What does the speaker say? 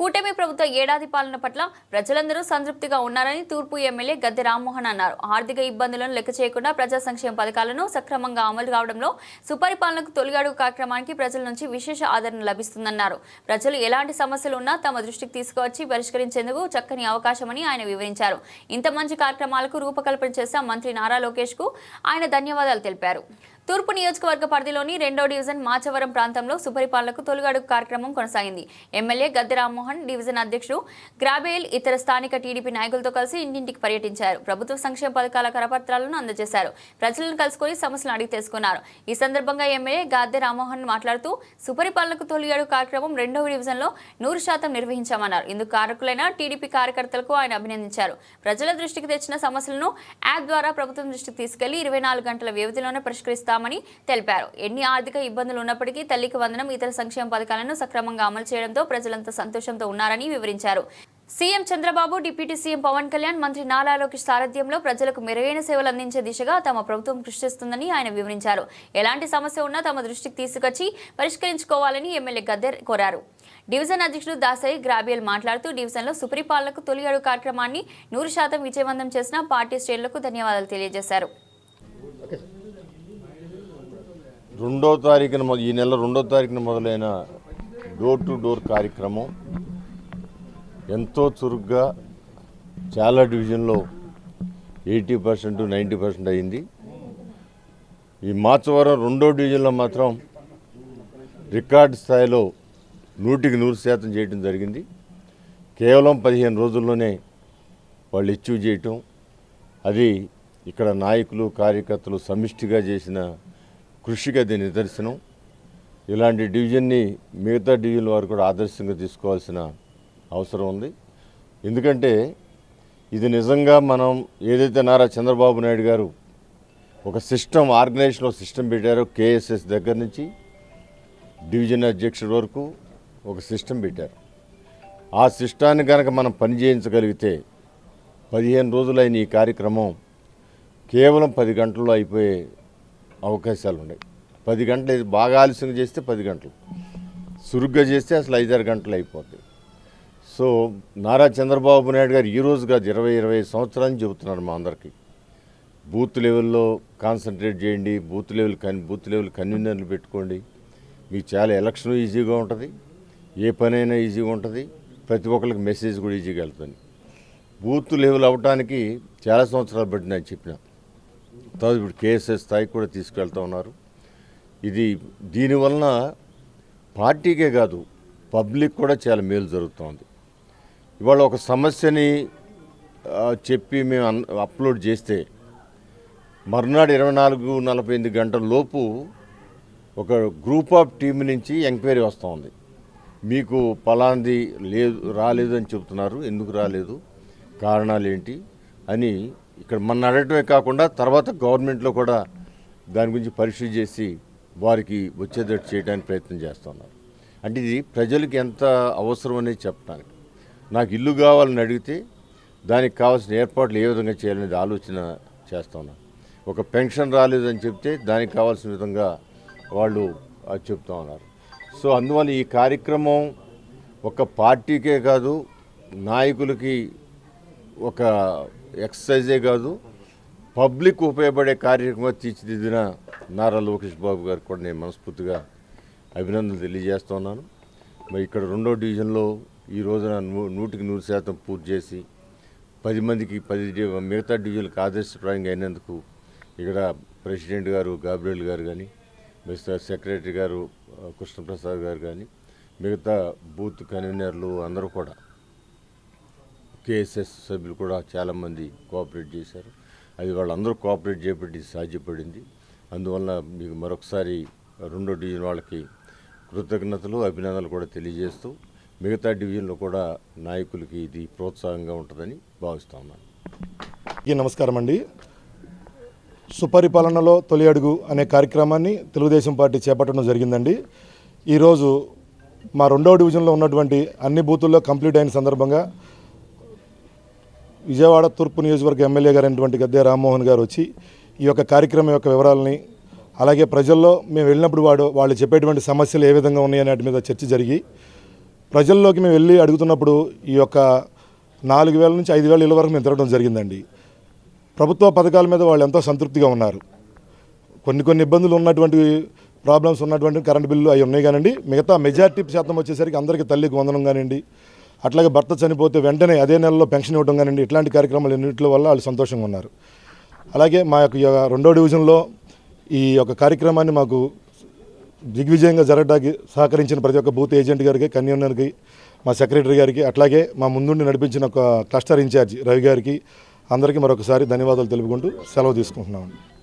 కూటమి ప్రభుత్వ ఏడాది పాలన పట్ల ప్రజలందరూ సంతృప్తిగా ఉన్నారని తూర్పు ఎమ్మెల్యే గద్దె రామ్మోహన్ అన్నారు. ఆర్థిక ఇబ్బందులను లెక్క చేయకుండా ప్రజా సంక్షేమ పథకాలను సక్రమంగా అమలు కావడంలో సుపరిపాలనకు తొలిగాడుగు కార్యక్రమానికి ప్రజల నుంచి విశేష ఆదరణ లభిస్తుందన్నారు. ప్రజలు ఎలాంటి సమస్యలు ఉన్నా తమ దృష్టికి తీసుకువచ్చి పరిష్కరించేందుకు చక్కని అవకాశమని ఆయన వివరించారు. ఇంత మంచి కార్యక్రమాలకు రూపకల్పన చేసిన మంత్రి నారా లోకేష్కు ఆయన ధన్యవాదాలు తెలిపారు. తూర్పు నియోజకవర్గ పరిధిలోని రెండో డివిజన్ మాచవరం ప్రాంతంలో సుపరిపాలనకు తొలిగడుగు కార్యక్రమం కొనసాగింది. ఎమ్మెల్యే గద్దె రామ్మోహన్ డివిజన్ అధ్యక్షుడు గ్రాబేల్ ఇతర స్థానిక టీడీపీ నాయకులతో కలిసి ఇంటింటికి పర్యటించారు. ప్రభుత్వ సంక్షేమ పథకాల కరపత్రాలను అందజేశారు. ప్రజలను కలుసుకొని సమస్యలను అడిగి తెలుసుకున్నారు. ఈ సందర్భంగా ఎమ్మెల్యే గద్దె రామ్మోహన్ మాట్లాడుతూ సుపరిపాలనకు తొలి కార్యక్రమం రెండవ డివిజన్లో నూరు శాతం నిర్వహించామన్నారు. ఇందుకు కారకులైన టీడీపీ కార్యకర్తలకు ఆయన అభినందించారు. ప్రజల దృష్టికి తెచ్చిన సమస్యలను యాప్ ద్వారా ప్రభుత్వం దృష్టికి తీసుకెళ్ళి ఇరవై నాలుగు గంటల వ్యవధిలోనే పరిష్కరిస్తారు చేస్తామని తెలిపారు. ఎన్ని ఆర్థిక ఇబ్బందులు ఉన్నప్పటికీ తల్లికి వందనం ఇతర సంక్షేమ పథకాలను సక్రమంగా అమలు చేయడంతో ప్రజలంతా సంతోషంతో ఉన్నారని వివరించారు. CM Chandrababu deputy CM Pawan Kalyan మంత్రి నారా లోకేష్ సారథ్యంలో ప్రజలకు మెరుగైన సేవలు అందించే దిశగా తమ ప్రభుత్వం కృషి చేస్తుందని ఆయన వివరించారు. ఎలాంటి సమస్య ఉన్నా తమ దృష్టికి తీసుకొచ్చి పరిష్కరించుకోవాలని ఎమ్మెల్యే గద్దెర్ కోరారు. డివిజన్ అధ్యక్షుడు దాసరి గ్రాబియల్ మాట్లాడుతూ డివిజన్లో సుపరిపాలనకు తొలి అడుగు కార్యక్రమాన్ని నూరు శాతం విజయవంతం చేసిన పార్టీ శ్రేణులకు ధన్యవాదాలు తెలియజేశారు. రెండో తారీఖున ఈ నెల రెండో తారీఖున మొదలైన డోర్ టు డోర్ కార్యక్రమం ఎంతో చురుగ్గా చాలా డివిజన్లో ఎయిటీ పర్సెంట్ నైంటీ పర్సెంట్ అయింది. ఈ మార్చవరం రెండో డివిజన్లో మాత్రం రికార్డు స్థాయిలో నూటికి నూరు శాతం చేయడం జరిగింది. కేవలం పదిహేను రోజుల్లోనే వాళ్ళు అచీవ్ చేయటం అది ఇక్కడ నాయకులు కార్యకర్తలు సమిష్టిగా చేసిన కృషికి అది నిదర్శనం. ఇలాంటి డివిజన్ని మిగతా డివిజన్ వారు కూడా ఆదర్శంగా తీసుకోవాల్సిన అవసరం ఉంది. ఎందుకంటే ఇది నిజంగా మనం ఏదైతే నారా చంద్రబాబు నాయుడు గారు ఒక సిస్టమ్ ఆర్గనైజేషన్లో సిస్టమ్ పెట్టారో కేఎస్ఎస్ దగ్గర నుంచి డివిజన్ అధ్యక్షుడి వరకు ఒక సిస్టమ్ పెట్టారు. ఆ సిస్టాన్ని కనుక మనం పని చేయించగలిగితే పదిహేను రోజులైన ఈ కార్యక్రమం కేవలం పది గంటల్లో అయిపోయే అవకాశాలు ఉన్నాయి. పది గంటలు బాగా ఆలస్యం చేస్తే పది గంటలు. సురుగ్గా చేస్తే అసలు ఐదారు గంటలు అయిపోతాయి. సో నారా చంద్రబాబు నాయుడు గారు ఈ రోజు కాదు ఇరవై ఇరవై సంవత్సరాలు చెబుతున్నారు మా అందరికీ. బూత్ లెవెల్లో కాన్సన్ట్రేట్ చేయండి బూత్ లెవెల్ కన్ బూత్ లెవెల్ కన్వీనర్లు పెట్టుకోండి. మీకు చాలా ఎలక్షన్ ఈజీగా ఉంటుంది ఏ పనైనా ఈజీగా ఉంటుంది ప్రతి ఒక్కరికి మెసేజ్ కూడా ఈజీగా వెళ్తుంది. బూత్ లెవెల్ అవ్వడానికి చాలా సంవత్సరాలు పట్టింది అని చెప్పిన. తర్వాత ఇప్పుడు కేఎస్ఎస్ స్థాయికి కూడా తీసుకెళ్తా ఉన్నారు. ఇది దీనివలన పార్టీకే కాదు పబ్లిక్ కూడా చాలా మేలు జరుగుతోంది. ఇవాళ ఒక సమస్యని చెప్పి మేము అన్- అప్లోడ్ చేస్తే మర్నాడు ఇరవై నాలుగు నలభై ఎనిమిది గంటల లోపు ఒక గ్రూప్ ఆఫ్ టీం నుంచి ఎంక్వైరీ వస్తుంది మీకు పలాంది లేదు రాలేదు అని చెప్తున్నారు ఎందుకు రాలేదు కారణాలు ఏంటి అని ఇక్కడ మన అడగటమే కాకుండా తర్వాత గవర్నమెంట్లో కూడా దాని గురించి పరీక్ష చేసి వారికి వచ్చేటట్టు చేయడానికి ప్రయత్నం చేస్తున్నారు. అంటే ఇది ప్రజలకు ఎంత అవసరం అనేది చెప్పడానికి. నాకు ఇల్లు కావాలని అడిగితే దానికి కావాల్సిన ఏర్పాట్లు ఏ విధంగా చేయాలనేది ఆలోచన చేస్తున్నాను ఒక పెన్షన్ రాలేదని చెప్తే దానికి కావాల్సిన విధంగా వాళ్ళు అది చెప్తా ఉన్నారు. సో అందువల్ల ఈ కార్యక్రమం ఒక పార్టీకే కాదు నాయకులకి ఒక ఎక్సర్సైజే కాదు పబ్లిక్ ఉపయోగపడే కార్యక్రమంగా తీర్చిదిద్దిన నారా లోకేష్ బాబు గారికి కూడా నేను మనస్ఫూర్తిగా అభినందనలు తెలియజేస్తున్నాను మరి ఇక్కడ రెండో డివిజన్లో ఈ రోజున నూ- నూటికి నూరు శాతం పూర్తి చేసి పది మందికి పది డి- మిగతా డివిజన్లకు ఆదర్శప్రాయంగా అయినందుకు ఇక్కడ ప్రెసిడెంట్ గారు గాబ్రియల్ గారు కానీ మిస్టర్ సెక్రటరీ గారు కృష్ణప్రసాద్ గారు కానీ మిగతా బూత్ కన్వీనర్లు అందరూ కూడా కేఎస్ఎస్ సభ్యులు కూడా చాలామంది కోఆపరేట్ చేశారు. అది వాళ్ళందరూ కోఆపరేట్ చేయబట్టి సాధ్యపడింది. అందువల్ల మీకు మరొకసారి రెండో డివిజన్ వాళ్ళకి కృతజ్ఞతలు అభినందనలు కూడా తెలియజేస్తూ మిగతా డివిజన్లో కూడా నాయకులకి ఇది ప్రోత్సాహంగా ఉంటుందని భావిస్తా ఉన్నాను. నమస్కారం అండి. సుపరిపాలనలో తొలి అడుగు అనే కార్యక్రమాన్ని తెలుగుదేశం పార్టీ చేపట్టడం జరిగిందండి. ఈరోజు మా రెండవ డివిజన్లో ఉన్నటువంటి అన్ని బూతుల్లో కంప్లీట్ అయిన సందర్భంగా విజయవాడ తూర్పు నియోజకవర్గ ఎమ్మెల్యే గారైనటువంటి గద్దె రామ్మోహన్ గారు వచ్చి ఈ యొక్క కార్యక్రమం యొక్క వివరాలని అలాగే ప్రజల్లో మేము వెళ్ళినప్పుడు వాడు వాళ్ళు చెప్పేటువంటి సమస్యలు ఏ విధంగా ఉన్నాయి వాటి మీద చర్చ జరిగి ప్రజల్లోకి మేము వెళ్ళి అడుగుతున్నప్పుడు ఈ యొక్క నాలుగు వేల నుంచి ఐదు వేల ఇళ్ళ వరకు మేము తిరగడం జరిగిందండి. ప్రభుత్వ పథకాల మీద వాళ్ళు ఎంతో సంతృప్తిగా ఉన్నారు. కొన్ని కొన్ని ఇబ్బందులు ఉన్నటువంటి ప్రాబ్లమ్స్ ఉన్నటువంటి కరెంట్ బిల్లు అవి ఉన్నాయి కానివ్వండి మిగతా మెజార్టీ శాతం వచ్చేసరికి అందరికీ తల్లికి వందనం కానివ్వండి. అట్లాగే భర్త చనిపోతే వెంటనే అదే నెలలో పెన్షన్ ఇవ్వడం కానివ్వండి ఇట్లాంటి కార్యక్రమాలు ఎన్నింటి వల్ల వాళ్ళు సంతోషంగా ఉన్నారు. అలాగే మా యొక్క రెండో డివిజన్లో ఈ యొక్క కార్యక్రమాన్ని మాకు దిగ్విజయంగా జరగడానికి సహకరించిన ప్రతి ఒక్క బూత్ ఏజెంట్ గారికి కన్వీనర్కి మా సెక్రటరీ గారికి అట్లాగే మా ముందుండి నడిపించిన ఒక క్లస్టర్ ఇన్ఛార్జ్ రవి గారికి అందరికీ మరొకసారి ధన్యవాదాలు తెలుపుకుంటూ సెలవు తీసుకుంటున్నామండి.